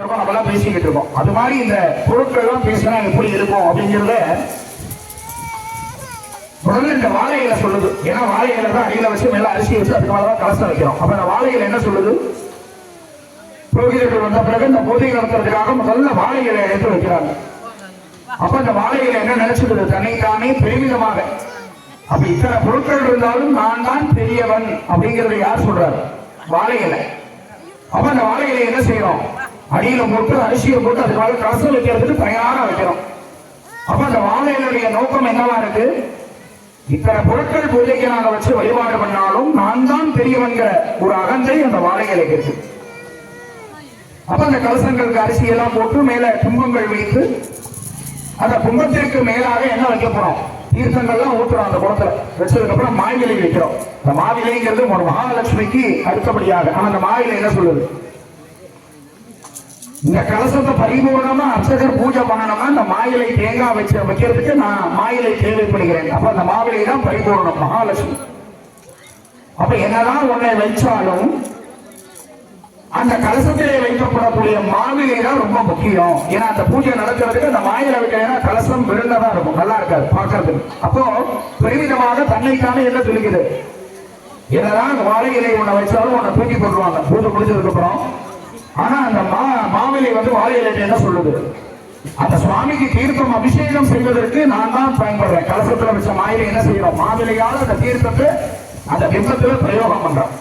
இருக்கோம், பேசிக்கிட்டு இருக்கோம். அது மாதிரி இந்த பொருட்கள் எல்லாம் பேசினா எப்படி இருக்கும் அப்படிங்கிறத முதல்ல இந்த வாழை இலை சொல்லுது. ஏன்னா வாழை இலை தான் அடியில வச்சு மேல அரிசி வச்சு அதுக்கு மேலதான் கலசம் வைக்கிறோம். அப்ப இந்த வாழை இலை என்ன சொல்லுது? புரோகிதர்கள் வந்த பிறகு இந்த போதை நடத்துறதுக்காக முதல்ல வாழை இலை எடுத்து வைக்கிறாங்க. அப்ப இந்த வாழை இலை என்ன நினைச்சுக்குது தன்னைத்தானே பெருமிதமாக. அப்ப இத்தனை பொருட்கள் இருந்தாலும் நான் தான் பெரியவன் அப்படிங்கறத யார் சொல்றாரு? வாழை இலை அப்ப அந்த வாழை இலை என்ன செய்யறோம்? அடியில போட்டு அரிசியை போட்டு அதுக்கு மேல கலசம் வைக்கிறதுக்கு தயாரா வைக்கிறோம் அப்ப அந்த வாழையினுடைய நோக்கம் என்னவா இருக்கு? இத்தனை பொருட்கள் பூஜைக்கு நாங்க வச்சு வழிபாடு பண்ணாலும் நான் தான் பெரியவன்கிற ஒரு அகந்தை அந்த வாழை இருக்கு. அப்ப அந்த கலசங்களுக்கு அரிசி எல்லாம் போட்டு மேல கும்பங்கள் வைத்து அந்த கும்பத்திற்கு மேலாக என்ன வைக்க போறோம்? தீர்த்தங்கள்லாம் ஊத்துறோம் அந்த குளத்துல. வச்சதுக்கு அப்புறம் மாவிலை வைக்கிறோம் இந்த மாவிலைங்கிறது ஒரு மகாலட்சுமிக்கு அடுத்தபடியாக. ஆனா அந்த மாவிலை என்ன சொல்லுது? இந்த கலசத்தை பரிபூர்ணமா அர்ச்சகர் பூஜை பண்ணணும்னா இந்த மாயிலை தேங்காய் வச்சு வைக்கிறதுக்கு நான் மாயிலை தேவைப்படுகிறேன். அப்ப அந்த மாவிலை தான் பரிபூர்ணம் மகாலட்சுமி. அப்ப என்னதான் உன்னை வச்சாலும் அந்த கலசத்திலே வைக்கப்படக்கூடிய மாவிலை தான் ரொம்ப முக்கியம். ஏன்னா அந்த பூஜை நடக்கிறதுக்கு அந்த மாயிலை வைக்கிறேன்னா கலசம் விழுந்ததா இருக்கும். நல்லா இருக்காது பார்க்கறதுக்கு. அப்போ பெருமிதமாக தன்னைத்தானே என்ன சொல்லுகிறது? என்னதான் அந்த வாழை இலை உன்னை வச்சாலும் உன்னை தூக்கி போட்டுருவாங்க. பூஜை முடிஞ்சதுக்கு அப்புறம். ஆனா அந்த மா கோவிலை வந்து வாழை என்ன சொல்லுது? அந்த சுவாமிக்கு தீர்த்தம் அபிஷேகம் செய்வதற்கு நான் தான் பயன்படுறேன். கலசத்துல வச்ச மாயிலை என்ன செய்யறோம்? மாவிலையால அந்த தீர்த்தத்தை அந்த பிம்பத்துல பிரயோகம் பண்றோம்.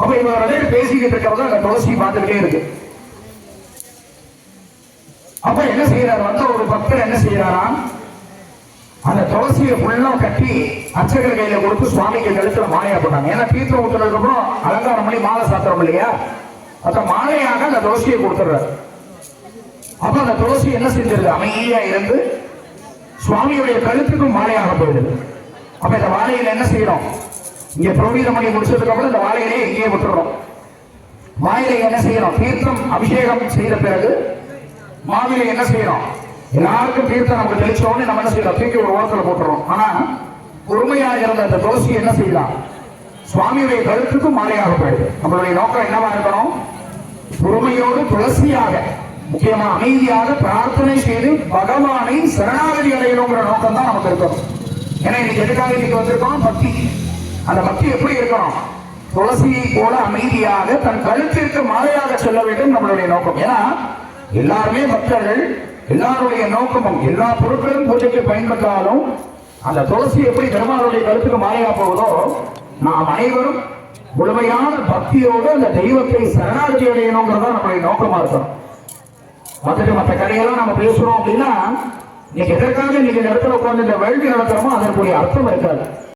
அப்ப இவங்க பேசிக்கிட்டு இருக்கிறது அந்த துளசி பார்த்துக்கிட்டே இருக்கு. அப்ப என்ன செய்யறாரு? வந்த ஒரு பக்தர் என்ன செய்யறாராம்? அந்த துளசியை ஃபுல்லா கட்டி அர்ச்சகர் கையில கொடுத்து சுவாமிக்கு கழுத்துல மாலையா போட்டாங்க. ஏன்னா தீர்த்தம் ஊத்துனதுக்கு அப்புறம் அலங்காரம் பண்ணி மாலை சாத்துறோம் இல்லையா? அப்ப மாலையாக அந்த துளசியை கொடுத்துடுறாரு. அப்ப அந்த துளசி என்ன செஞ்சிருது? அமைதியா இருந்து சுவாமியுடைய கழுத்துக்கும் மாலையாக போயிடுது. அப்ப இந்த வாழையில என்ன செய்யறோம்? இங்க புரோகிதம் பண்ணி முடிச்சதுக்கு அப்புறம் இந்த வாழையிலே எங்கேயே விட்டுறோம். வாயிலை என்ன செய்யறோம்? தீர்த்தம் அபிஷேகம் செய்த பிறகு மாவிலை என்ன செய்யறோம்? எல்லாருக்கும் தீர்த்தம் நமக்கு தெளிச்சோன்னு நம்ம என்ன செய்யறோம்? தூக்கி ஒரு ஓரத்தில் போட்டுறோம். ஆனா பொறுமையாக இருந்த அந்த துளசி என்ன செய்யலாம் சுவாமியுடைய கழுத்துக்கும் மாலையாக போயிடுது நம்மளுடைய நோக்கம் என்னவா இருக்கணும்? பொறுமையோடு துளசியாக முக்கியமா அமைதியாக பிரார்த்தனை செய்து பகவானை சரணாகதி அடையணுங்கிற நோக்கம் தான் நமக்கு இருக்கணும். ஏன்னா இன்னைக்கு எதுக்காக இன்னைக்கு வந்திருக்கோம்? பக்தி. அந்த பக்தி எப்படி இருக்கணும்? துளசியை போல அமைதியாக தன் கழுத்திற்கு மாலையாக செல்ல வேண்டும் நம்மளுடைய நோக்கம். ஏன்னா எல்லாருமே பக்தர்கள் எல்லாருடைய நோக்கமும் எல்லா பொருட்களும் பூஜைக்கு பயன்பட்டாலும் அந்த துளசி எப்படி பெருமாளுடைய கழுத்துக்கு மாலையா போகுதோ நாம் அனைவரும் முழுமையான பக்தியோடு அந்த தெய்வத்தை சரணாகதி அடையணுங்கிறத நம்மளுடைய நோக்கமா இருக்கணும். மற்ற மற்ற கதையெல்லாம் நம்ம பேசுறோம் அப்படின்னா இன்னைக்கு எதற்காக இன்னைக்கு இந்த இடத்துல உட்கார்ந்து இந்த வேள்வி நடத்துறோமோ அதற்குரிய அர்த்தம் இருக்காது.